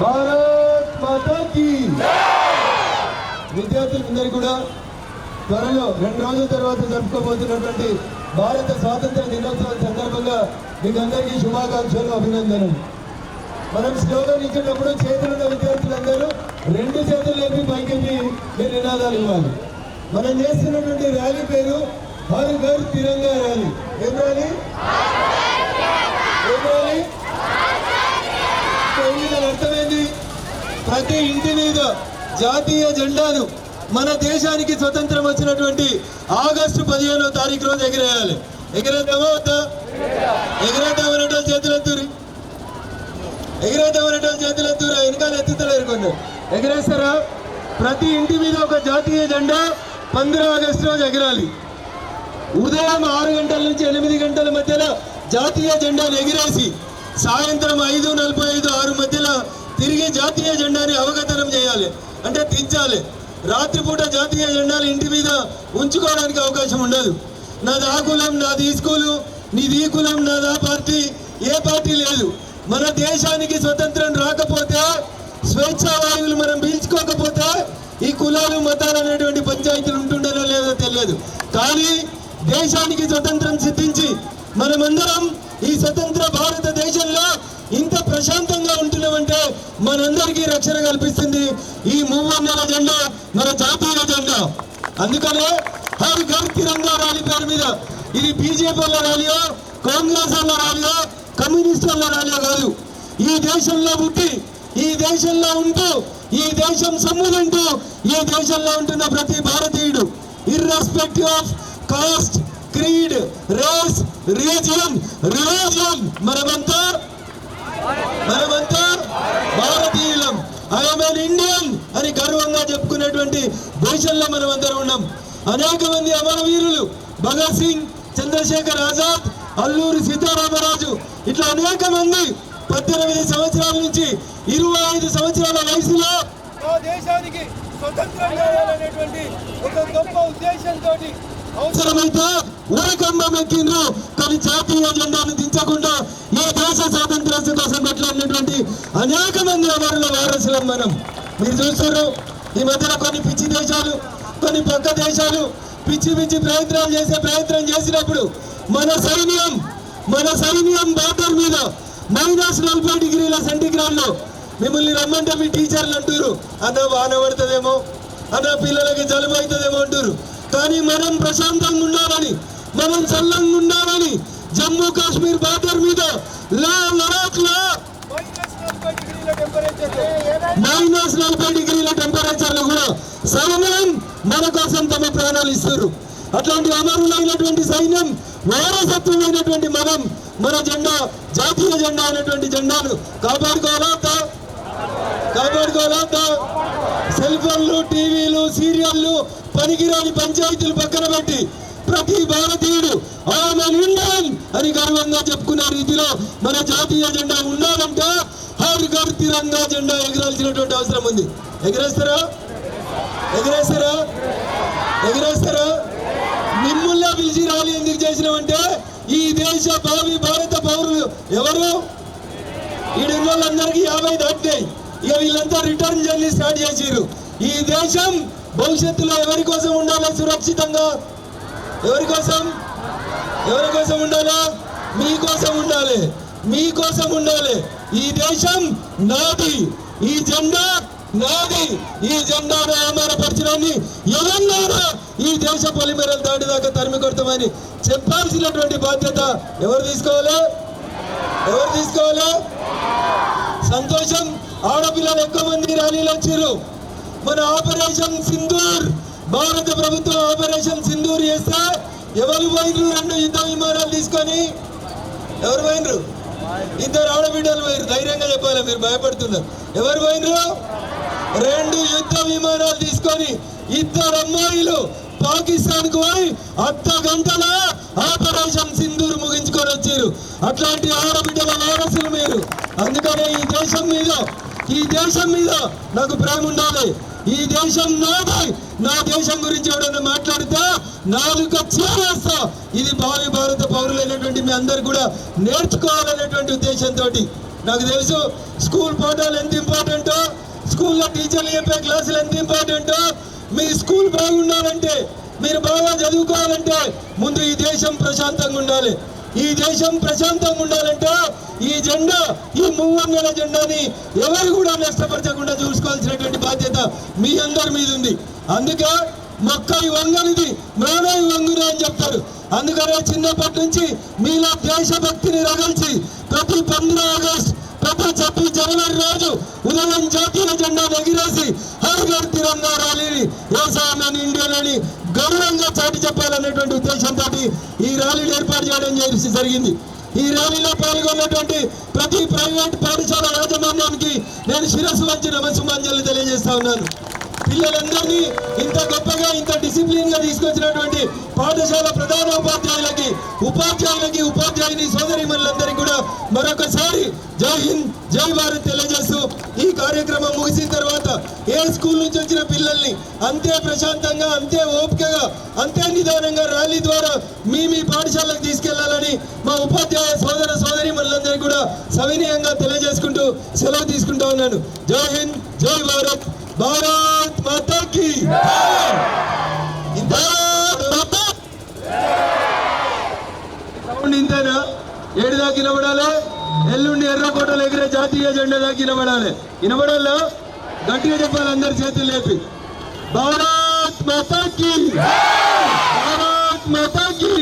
భారత్ మాతాకి. విద్యార్థులందరూ కూడా త్వరలో రెండు రోజుల తర్వాత జరుపుకోబోతున్నటువంటి భారత స్వాతంత్ర దినోత్సవం సందర్భంగా మీకు అందరికీ శుభాకాంక్షలు అభినందనలు. మనం స్లోగన్ ఇచ్చేటప్పుడు చేతులున్న విద్యార్థులందరూ రెండు చేతులు లేపి పైకి మీరు నినాదాలు ఇవ్వాలి. మనం చేస్తున్నటువంటి ర్యాలీ పేరు హర్ ఘర్ తిరంగా రాలి. ఏం రాలి? ఏం రాలి? అర్థమైంది? ప్రతి ఇంటి మీద జాతీయ జెండాను మన దేశానికి స్వతంత్రం వచ్చినటువంటి ఆగస్టు పదిహేనో తారీఖు రోజు ఎగిరేయాలి. ఎగిరేద్దామా వద్దా? ఎగిరేద్దామనేటోళ్ళు చేతులెత్తురి. ఎత్తురి ఎగిరేద్దామనేటోళ్ళు వెనకాల ఎత్తుతలేరు కొందరు. ఎగిరేస్తారా? ప్రతి ఇంటి మీద ఒక జాతీయ జెండా పంద్ర ఆగస్టు రోజు ఎగరాలి. ఉదయం ఆరు గంటల నుంచి ఎనిమిది గంటల మధ్యలో జాతీయ జెండాను ఎగిరేసి సాయంత్రం ఐదు నలభై ఐదు ఆరు మధ్యలో తిరిగి జాతీయ జెండాని అవగతనం చేయాలి. అంటే దించాలి. రాత్రిపూట జాతీయ జెండాలు ఇంటి మీద ఉంచుకోవడానికి అవకాశం ఉండదు. నాది ఆ కులం నాది ఈ స్కూలు నీది ఈ కులం నాదా పార్టీ ఏ పార్టీ లేదు. మన దేశానికి స్వతంత్రం రాకపోతే స్వేచ్ఛావాయువులు మనం పీల్చుకోకపోతే ఈ కులాలు మతాలు అనేటువంటి పంచాయతీలు ఉంటుండేనో లేదో తెలియదు. కానీ దేశానికి స్వతంత్రం సిద్ధించి మనమందరం ఈ స్వతంత్ర భారతదేశంలో ఇంత ప్రశాంతంగా ఉంటున్నామంటే మనందరికీ రక్షణ కల్పిస్తుంది ఈ మూవన్నర జెండా మన జాతీయ జెండా. అందుకనే హర్ ఘర్ తిరంగా ర్యాలీ పేరు మీద ఇది బీజేపీ వాళ్ళ ర్యాలీయో కాంగ్రెస్ వాళ్ళ ర్యాలీయో కమ్యూనిస్ట్ వాళ్ళ ర్యాలీయో కాదు. ఈ దేశంలో పుట్టి ఈ దేశంలో ఉంటూ ఈ దేశం సమ్ముదంటూ ఈ దేశంలో ఉంటున్న ప్రతి భారతీయుడు irrespective of caste creed race region religion మనమంతా మనమంతా భారతీయులం ఐఎమ్ ఎన్ ఇండియన్ అని గర్వంగా చెప్పుకునేటువంటి దేశంలో మనం అందరం ఉన్నాం. అనేక మంది అమరవీరులు భగత్ సింగ్ చంద్రశేఖర్ ఆజాద్ అల్లూరి సీతారామరాజు ఇట్లా అనేక మంది పద్దెనిమిది సంవత్సరాల నుంచి ఇరవై ఐదు సంవత్సరాల వయసులో దేశానికి స్వతంత్రం ఒక గొప్ప ఉద్దేశంతో అవసరమైతే ఊరికంబం ఎక్కిండ్రు. కానీ జాతీయ జెండాను దించకుండా ఈ దేశ స్వాతంత్రం కోసం కొట్లాడినటువంటి అనేక మంది వారిలో వారసులం మనం. మీరు చూస్తారు ఈ మధ్యన కొన్ని పిచ్చి దేశాలు కొన్ని పక్క దేశాలు పిచ్చి పిచ్చి ప్రయత్నాలు చేసే ప్రయత్నం చేసినప్పుడు మన సైన్యం మన సైన్యం బార్డర్ మీద మైనస్ నలభై డిగ్రీల సెంటిగ్రాడ్లో మిమ్మల్ని రమ్మంటే మీ టీచర్లు అంటారు అన్న వాన పడుతుందేమో అన్న పిల్లలకి జలుబు అవుతుందేమో అంటారు కానీ మనం ప్రశాంతంగా ఉండాలని మనం చల్లంగా ఉండాలని జమ్మూ కాశ్మీర్ బార్డర్ మీద లా లడాక్ మైనస్ నలభై డిగ్రీల టెంపరేచర్లో కూడా సైన్యం మన కోసం తమ ప్రాణాలు ఇస్తారు. అట్లాంటి అమరులైనటువంటి సైన్యం వారసత్వమైనటువంటి మనం మన జెండా జాతీయ జెండా అనేటువంటి జెండాను కాపాడుకోవాలా? కాపాడుకోవాలా? సెల్ఫోన్లు సెల్ ఫోన్లు టీవీలు సీరియళ్ళు పనికిరాని పంచాయతీలు పక్కన పెట్టి ప్రతి భారతీయుడు ఆమె ఇండియన్ అని గర్వంగా చెప్పుకున్నారు రీతిలో మన జాతీయ జెండా ఉండాలంటే. హర్ ఘర్ తిరంగా జెండా ఎగరాల్సినటువంటి అవసరం ఉంది. ఎగరేస్తారా? ఎగరేస్తారా? ఎగరేస్తారా? మిమ్మల్ని పిలిచి రాలి ఎందుకు చేసినామంటే ఈ దేశ భావి భారత పౌరులు ఎవరు? ఈ వాళ్ళందరికీ యాభై దాటినాయి. ఇక వీళ్ళంతా రిటర్న్ జర్నీ స్టార్ట్ చేసిర్రు. ఈ దేశం భవిష్యత్తులో ఎవరి కోసం ఉండాలి సురక్షితంగా? ఎవరి కోసం? ఎవరి కోసం ఉండాలా? మీకోసం ఉండాలి. మీకోసం ఉండాలి. ఈ దేశం నాది. ఈ జెండా నాది. ఈ జెండాను ఆమరపరచడాన్ని ఎవరన్నారా? ఈ దేశ పొలిమేరలు దాటి దాకా తరిమి కొడతామని చెప్పాల్సినటువంటి బాధ్యత ఎవరు తీసుకోవాలి? ఎవరు తీసుకోవాలి? సంతోషం. ఆడపిల్లలు ఎక్కువ మంది ర్యాలీలు వచ్చారు మన ఆపరేషన్ సింధూర్ భారత ప్రభుత్వం ఆపరేషన్ సింధూర్ చేస్తే ఎవరు పోయినరు రెండు యుద్ధ విమానాలు తీసుకొని ఎవరు పోయినరు ఇద్దరు ఆడబిడ్డలు పోయినరు ధైర్యంగా చెప్పాలి? మీరు భయపడుతున్నారు. ఎవరు పోయినరు రెండు యుద్ధ విమానాలు తీసుకొని ఇద్దరు అమ్మాయిలు పాకిస్తాన్కు పోయి అర్ధ గంటల ఆపరేషన్ సింధూర్ ముగించుకొని వచ్చారు అట్లాంటి ఆడబిడ్డల వారసులు మీరు. అందుకనే ఈ దేశం మీద ఈ దేశం మీద నాకు ప్రేమ ఉండాలి. ఈ దేశం నాది. నా దేశం గురించి ఎవడన్నా మాట్లాడితే నాలుక చేస్తా ఇది భావి భారత పౌరులైనటువంటి మీ అందరు కూడా నేర్చుకోవాలనేటువంటి ఉద్దేశంతో నాకు తెలుసు స్కూల్ పోటాలు ఎంత ఇంపార్టెంటో స్కూల్లో టీచర్లు చెప్పే క్లాసులు ఎంత ఇంపార్టెంటో. మీ స్కూల్ బాగుండాలంటే మీరు బాగా చదువుకోవాలంటే ముందు ఈ దేశం ప్రశాంతంగా ఉండాలి. ఈ దేశం ప్రశాంతంగా ఉండాలంటే ఈ జెండా ఈ మూవంగల జెండాని ఎవరు కూడా నష్టపరచకుండా మీ అందరి మీద ఉంది. అందుకే మొక్క ఈ వంగనిది మేడే వంగుని అని చెప్తారు. అందుకనే చిన్నప్పటి నుంచి మీలో దేశభక్తిని రగల్చి ప్రతి పంతొమ్మిది ఆగస్ట్ ప్రతి ఛబ్బీస్ జనవరి రోజు ఉదయం జాతీయ జెండా ఎగిరేసి హర్ తిరంగా ర్యాలీని వ్యవసాయం ఇండియాలోని గౌరవంగా చాటి చెప్పాలనేటువంటి ఉద్దేశంతో ఈ ర్యాలీని ఏర్పాటు చేయడం జరిగింది. ఈ ర్యాలీలో పాల్గొన్నటువంటి ప్రతి ప్రైవేట్ పాఠశాల నేను శిరస్సు వచ్చి నమస్సుమాంజలు తెలియజేస్తా ఉన్నాను. పిల్లలందరినీ ఇంత గొప్పగా ఇంత డిసిప్లిన్గా తీసుకొచ్చినటువంటి పాఠశాల ప్రధాన ఉపాధ్యాయులకి ఉపాధ్యాయులకి ఉపాధ్యాయుని సోదరి మనులందరికీ కూడా మరొకసారి జై హింద్ జై భారత్ తెలియజేస్తూ ఈ కార్యక్రమం ముగిసిన తర్వాత ఏ స్కూల్ నుంచి వచ్చిన పిల్లల్ని అంతే ప్రశాంతంగా అంతే ఓపికగా అంతే నిదానంగా ర్యాలీ ద్వారా మీ మీ పాఠశాలకు తీసుకెళ్ళాలని మా ఉపాధ్యాయ సోదర సోదరి మనందరికీ కూడా సవినయంగా తెలియజేసుకుంటూ సెలవు తీసుకుంటా ఉన్నాను. జై హింద్ జై భారత్ భారత్ మాతాకి ఇంతేనా? ఏడు దాకా వినబడాలి? ఎల్లుండి ఎర్రకోటలు ఎగిరే జాతీయ జెండా దాకా వినబడాలి. వినబడాలా? గట్టిగా చెప్పాలి అందరి చేతులు లేపి. భారత్ మాతా కీ భారత్ మాతాకి